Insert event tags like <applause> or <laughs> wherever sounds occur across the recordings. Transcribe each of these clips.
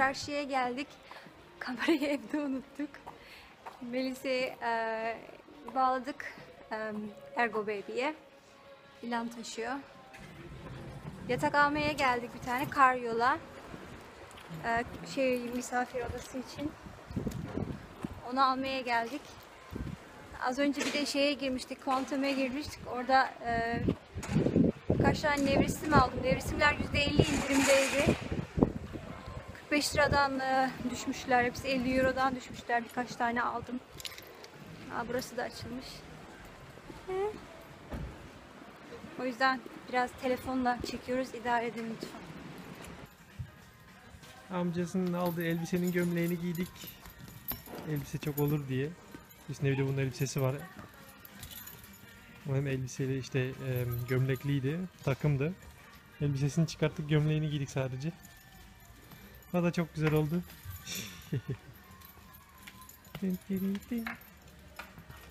çarşıya geldik. <laughs> Kamerayı evde unuttuk. Melis'i e, bağladık e, Ergo Baby'ye. İlan taşıyor. Yatak almaya geldik bir tane karyola. E, şey misafir odası için. Onu almaya geldik. Az önce bir de şeye girmiştik, Quantum'a girmiştik. Orada e, birkaç tane nevresim aldım. Nevresimler %50 indirimdeydi. 45 liradan e, düşmüşler. Hepsi 50 eurodan düşmüşler. Birkaç tane aldım. Aa, burası da açılmış. He. O yüzden biraz telefonla çekiyoruz. İdare edin lütfen. Amcasının aldığı elbisenin gömleğini giydik. Elbise çok olur diye. Üstünde bir de bunun elbisesi var. O hem elbiseli işte e, gömlekliydi, takımdı. Elbisesini çıkarttık, gömleğini giydik sadece. O da çok güzel oldu. Tin tirin tin.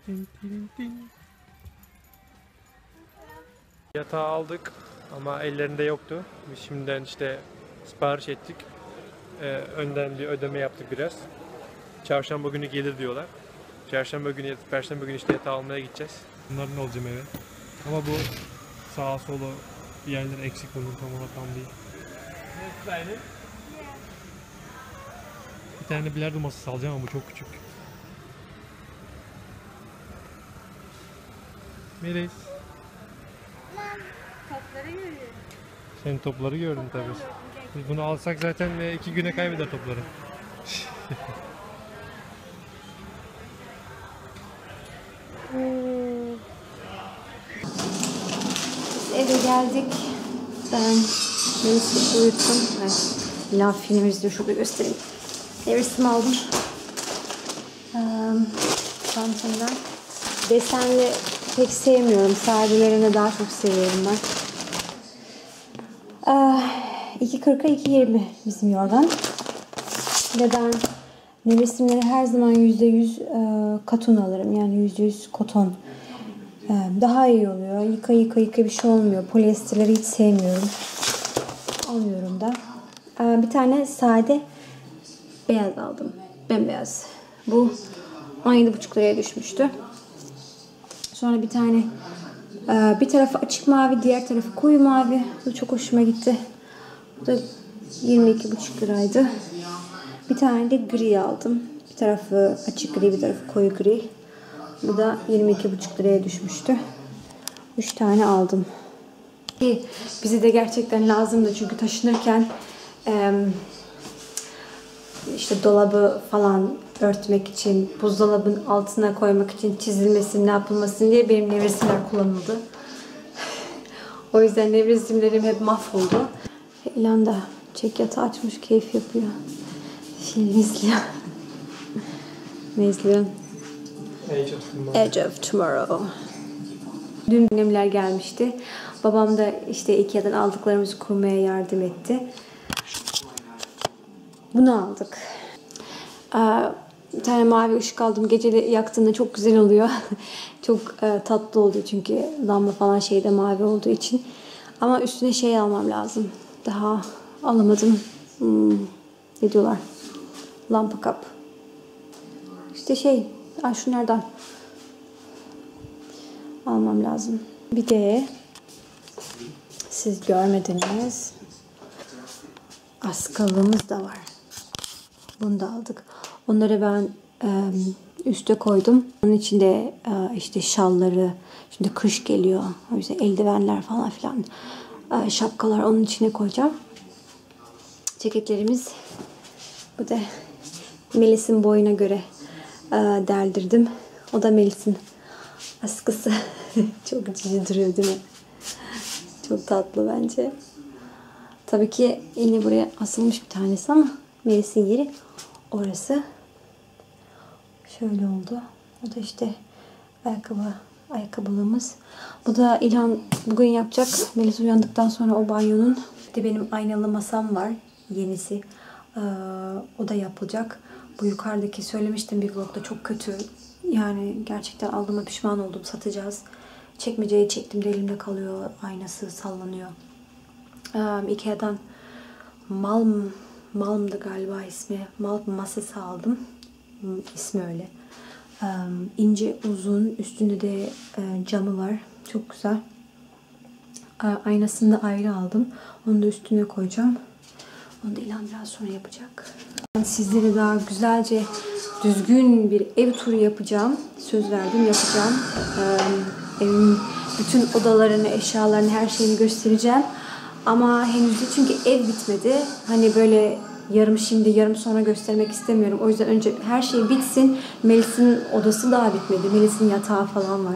Tin tirin tin. Yatağı aldık ama ellerinde yoktu. Biz şimdiden işte sipariş ettik. Ee, önden bir ödeme yaptık biraz. Çarşamba günü gelir diyorlar. Çarşamba günü, perşembe günü işte yatağı almaya gideceğiz. Bunların olacağım eve. Ama bu sağa solu bir yerleri eksik bunun tam ona tam değil. Bir tane bilardo masası alacağım ama bu çok küçük. Melis. Topları görüyorum. Sen topları gördün tabii. Biz bunu alsak zaten e, iki güne kaybeder topları. <laughs> Eve geldik. Ben Melis'i uyuttum. Evet. Laf film izliyor. Şurada göstereyim. Nevresim aldım. Ee, çantamdan. Desenli pek sevmiyorum. Sadelerini daha çok seviyorum ben. Ee, 2.40'a 2.20 bizim yorgan. Ve ben nevresimleri her zaman %100 e, katun alırım. Yani %100 koton. Daha iyi oluyor. Yıka yıka yıka bir şey olmuyor. Polyesterleri hiç sevmiyorum. Alıyorum da. Bir tane sade beyaz aldım. Bembeyaz. Bu 17,5 liraya düşmüştü. Sonra bir tane e, bir tarafı açık mavi, diğer tarafı koyu mavi. Bu çok hoşuma gitti. Bu da 22,5 liraydı. Bir tane de gri aldım. Bir tarafı açık gri, bir tarafı koyu gri. Bu da 22,5 liraya düşmüştü. 3 tane aldım. Bize de gerçekten lazımdı çünkü taşınırken işte dolabı falan örtmek için, buzdolabının altına koymak için çizilmesin, ne yapılmasın diye benim nevresimler kullanıldı. <laughs> o yüzden nevresimlerim hep mahvoldu. İlan da çek yatağı açmış, keyif yapıyor. Film izliyor. <laughs> ne izliyorsun? Edge of Tomorrow. Dün annemler gelmişti. Babam da işte Ikea'dan aldıklarımızı kurmaya yardım etti. Bunu aldık. Ee, bir tane mavi ışık aldım. Gece de yaktığında çok güzel oluyor. <laughs> çok e, tatlı oluyor çünkü lamba falan şeyde mavi olduğu için. Ama üstüne şey almam lazım. Daha alamadım. Hmm, ne diyorlar? Lampa kap. İşte şey, Aa, şunlardan almam lazım. Bir de siz görmediniz. Askalığımız da var. Bunu da aldık. Onları ben üste koydum. Onun içinde işte şalları, şimdi kış geliyor. O yüzden eldivenler falan filan, şapkalar onun içine koyacağım. Ceketlerimiz bu da Melis'in boyuna göre deldirdim. O da Melis'in askısı. <laughs> Çok cici duruyor değil mi? Çok tatlı bence. Tabii ki yine buraya asılmış bir tanesi ama Melis'in yeri orası. Şöyle oldu. O da işte ayakkabı ayakkabılığımız. Bu da İlhan bugün yapacak. Melis uyandıktan sonra o banyonun. Bir de benim aynalı masam var. Yenisi. Ee, o da yapılacak. Bu yukarıdaki söylemiştim bir vlogda çok kötü. Yani gerçekten aldığıma pişman oldum. Satacağız. Çekmeceye çektim de elimde kalıyor. Aynası sallanıyor. Ee, Ikea'dan mal Malm'dı galiba ismi. Malm masası aldım. Hmm, ismi öyle. Ee, ince uzun üstünde de camı var. Çok güzel. Aynasını da ayrı aldım. Onu da üstüne koyacağım. Onu da İlhan biraz sonra yapacak. Sizlere daha güzelce düzgün bir ev turu yapacağım. Söz verdim yapacağım. Ee, evin bütün odalarını, eşyalarını, her şeyini göstereceğim. Ama henüz çünkü ev bitmedi. Hani böyle yarım şimdi yarım sonra göstermek istemiyorum. O yüzden önce her şey bitsin. Melis'in odası daha bitmedi. Melis'in yatağı falan var.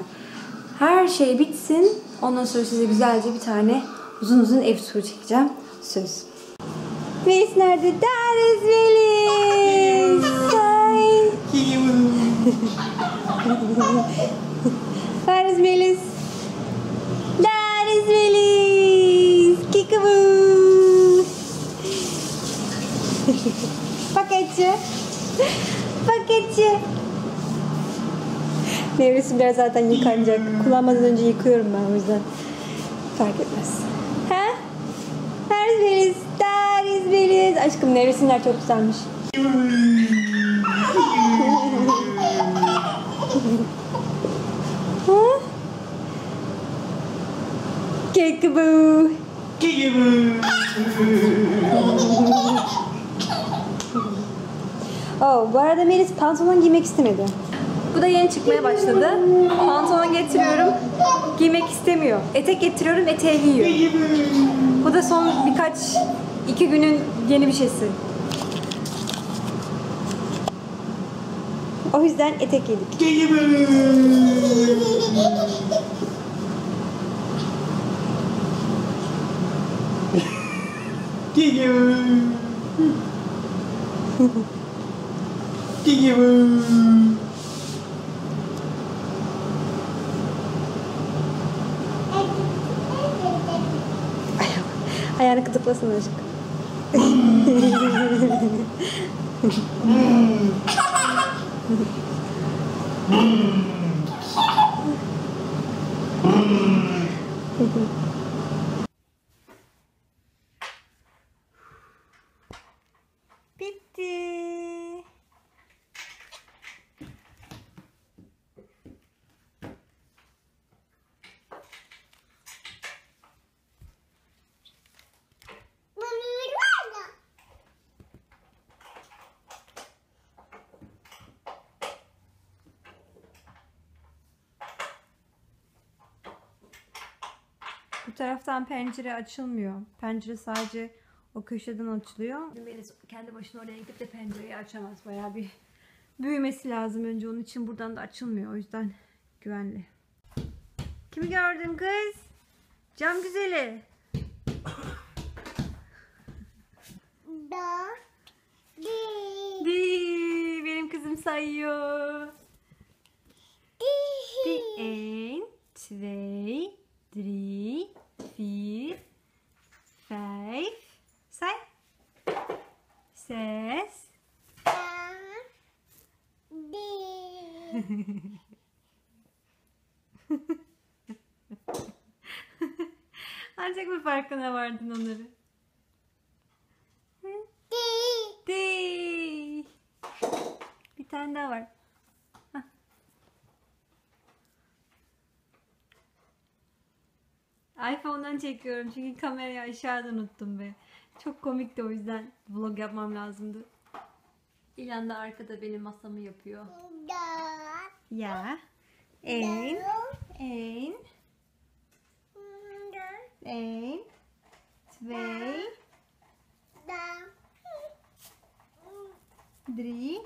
Her şey bitsin. Ondan sonra size güzelce bir tane uzun uzun ev turu çekeceğim. Söz. Melis nerede? İs Melis. Hi. <laughs> İs Melis? Meyve suyları zaten yıkanacak. Kullanmadan önce yıkıyorum ben o yüzden. Fark etmez. İs Melis. There is Melis. Aşkım suyları çok güzelmiş. <laughs> ha? Kickaboo. <laughs> Oh, bu arada Melis pantolon giymek istemedi. Bu da yeni çıkmaya başladı. Pantolon getiriyorum, giymek istemiyor. Etek getiriyorum, eteği giyiyor. Bu da son birkaç, iki günün yeni bir şeysi. O yüzden etek yedik. Ayağını gıdıklasana aşkım. Bitti. Bu taraftan pencere açılmıyor. Pencere sadece o köşeden açılıyor. Melis kendi başına oraya gidip de pencereyi açamaz. Bayağı bir büyümesi lazım önce. Onun için buradan da açılmıyor. O yüzden güvenli. Kimi gördün kız? Cam güzeli. Da. Di. Di, benim kızım sayıyor. Di. 1, 2, 3, 4, 5. Say. Ses. Da. Di. Ancak bir farkına vardın onları. Bir tane daha var. Hah. iPhone'dan çekiyorum çünkü kamerayı aşağıda unuttum be. Çok komikti o yüzden vlog yapmam lazımdı. İlan da arkada benim masamı yapıyor. Ya. En. En. 1, 2, 3,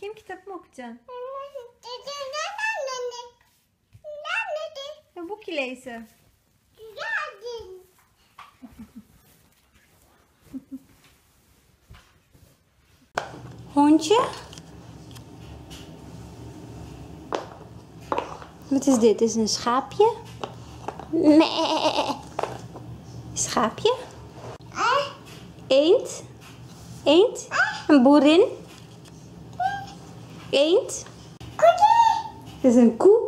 Bakayım kitap mı okuyacaksın? Ya bu kileyse. Hondje? Wat is dit? Is het een schaapje? Nee. Schaapje? Eend? Eend? Een boerin? Eend? Het is een koe?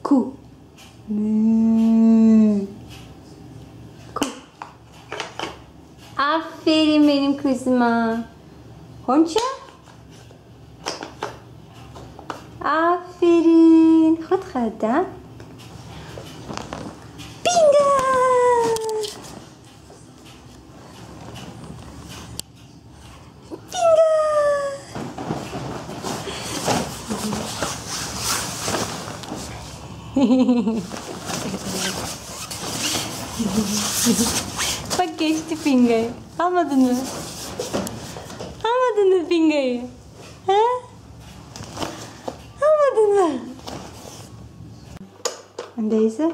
Koe. Nee. Koe. Aferin benim kızıma. Hondje? Aferin. Goed gedaan. <laughs> Bak geçti Pinga'yı. Almadın mı? Almadın mı Pinga'yı? He? Almadın mı? En deze?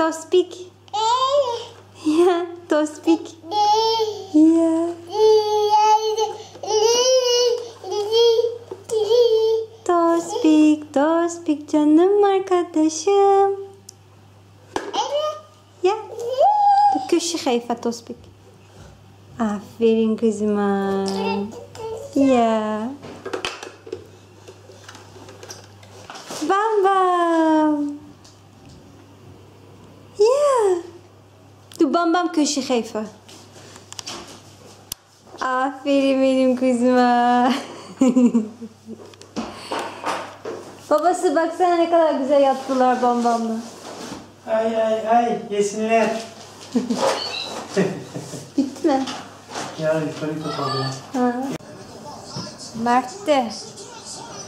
Tospik. Ja, tospik. Ja. Tospik, Tospik canım arkadaşım. Ja. Een kusje geven aan Tospik. Aferin kızıma. Ja. Doe bam bam kusje geven. Aferin benim kızıma. <laughs> Babası baksana ne kadar güzel yaptılar bam bamla. Ay ay ay yesinler. <laughs> Bitti mi? Ya yukarı kapalı. Mert de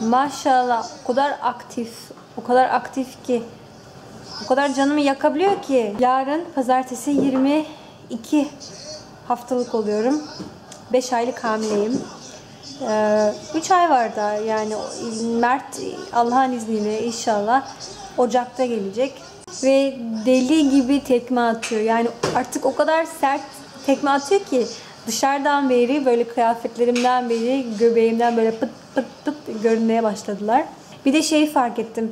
maşallah o kadar aktif, o kadar aktif ki, o kadar canımı yakabiliyor ki. Yarın pazartesi 22 haftalık oluyorum. 5 aylık hamileyim. 3 ay var daha yani Mert Allah'ın izniyle inşallah Ocak'ta gelecek. Ve deli gibi tekme atıyor. Yani artık o kadar sert tekme atıyor ki dışarıdan beri böyle kıyafetlerimden beri göbeğimden böyle pıt pıt pıt görünmeye başladılar. Bir de şeyi fark ettim.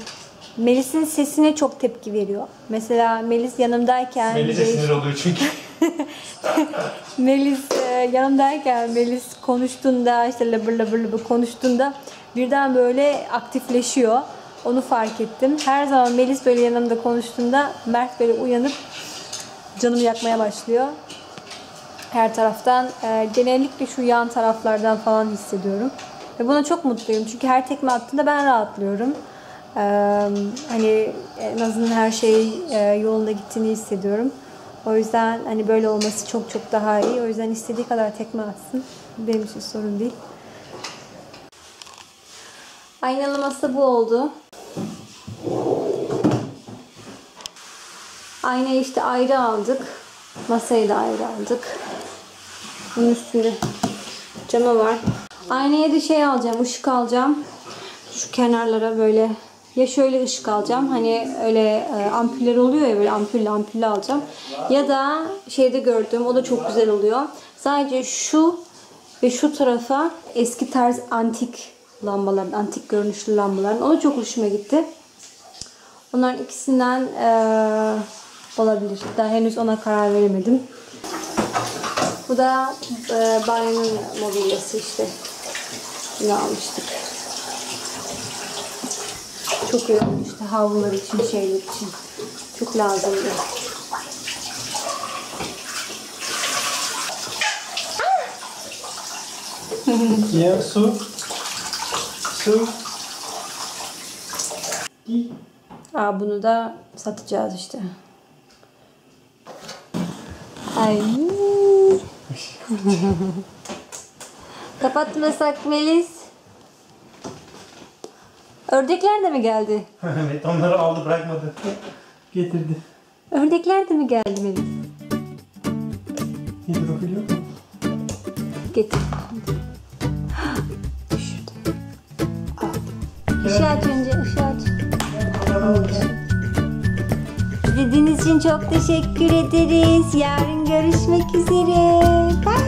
Melis'in sesine çok tepki veriyor. Mesela Melis yanımdayken Melis'e sinir oluyor çünkü. <laughs> Melis e, yanımdayken Melis konuştuğunda işte labır labır labır konuştuğunda birden böyle aktifleşiyor. Onu fark ettim. Her zaman Melis böyle yanımda konuştuğunda Mert böyle uyanıp canımı yakmaya başlıyor. Her taraftan e, genellikle şu yan taraflardan falan hissediyorum. Ve buna çok mutluyum. Çünkü her tekme attığında ben rahatlıyorum. Hani en azından her şey yolunda gittiğini hissediyorum. O yüzden hani böyle olması çok çok daha iyi. O yüzden istediği kadar tekme atsın. Benim için sorun değil. Aynalı masa bu oldu. Aynayı işte ayrı aldık. Masayı da ayrı aldık. Bunun üstünde camı var. Aynaya da şey alacağım, ışık alacağım. Şu kenarlara böyle ya şöyle ışık alacağım. Hani öyle e, ampuller oluyor ya böyle ampulle ampulle alacağım. Ya da şeyde gördüm o da çok güzel oluyor. Sadece şu ve şu tarafa eski tarz antik lambaların, antik görünüşlü lambaların. O da çok hoşuma gitti. Onların ikisinden eee, olabilir. Daha henüz ona karar veremedim. Bu da eee banyonun mobilyası işte. Bunu almıştık. Çok iyi olmuştu havlular için, şeyler için. Çok lazımdı. Ya su. Su. Aa, bunu da satacağız işte. Ay. <laughs> Kapatmasak Melis. Ördekler de mi geldi? <laughs> evet onları aldı bırakmadı. Getirdi. Ördekler de mi geldi Melis? Hidrofil yok mu? Getir. <gasps> Düşürdü. Işığı aç önce, ışığı aç. İzlediğiniz için çok teşekkür ederiz. Yarın görüşmek üzere. Bye.